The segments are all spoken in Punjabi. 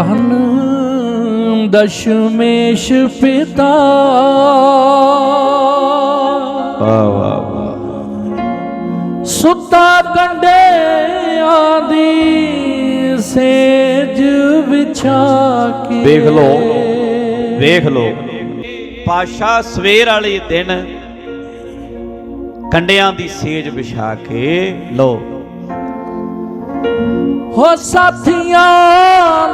ਧਨ ਦਸ਼ਮੇਸ਼ ਪਿਤਾ। ਵਾਹ ਵਾਹ ਵਾਹ। ਸੁੱਤਾ ਕੰਡਿਆਂ ਦੀ ਸੇਜ ਵਿਛਾ ਕੇ ਵੇਖ ਲਓ ਵੇਖ ਲਓ। ਪਾਸ਼ਾ ਸਵੇਰ ਵਾਲੇ ਦਿਨ ਕੰਡਿਆਂ ਦੀ ਸੇਜ ਵਿਛਾ ਕੇ ਲੋ ਹੋ ਸਾਥੀਆਂ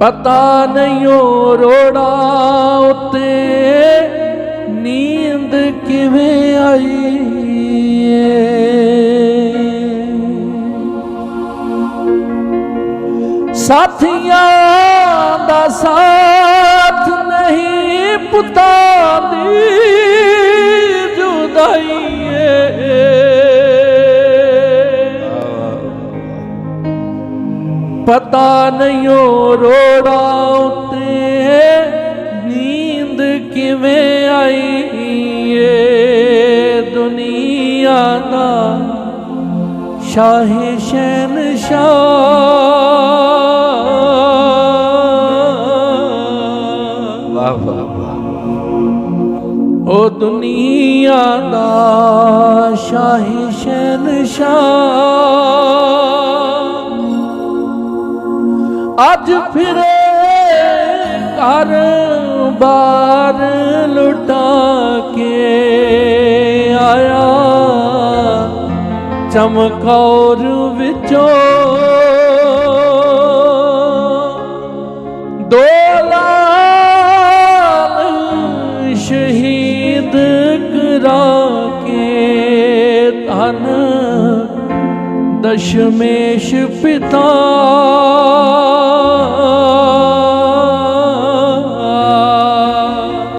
ਪਤਾ ਨਹੀਂ ਉਹ ਰੋੜਾ ਉਤੇ ਨੀਂਦ ਕਿਵੇਂ ਆਈ ਸਾਥੀਆਂ ਦਾ ਸਾਥ ਪਤਾ ਨਹੀਂ ਉਹ ਰੋੜਾ ਉਤੇ ਨੀਂਦ ਕਿਵੇਂ ਆਈ ਏ ਦੁਨੀਆ ਦਾ। ਸ਼ਾਹੀ ਸ਼ਹਿਨਸ਼ਾਹ। ਵਾਹ ਵਾਹ ਵਾਹ। ਉਹ ਦੁਨੀਆ ਦਾ ਸ਼ਾਹੀ ਸ਼ਹਿਨਸ਼ਾਹ। ਅੱਜ ਫਿਰੇ ਘਰ ਬਾਰ ਲੁਟਾ ਕੇ ਆਇਆ। ਚਮਕੌਰ ਵਿੱਚੋਂ ਦਸ਼ਮੇਸ਼ ਪਿਤਾ।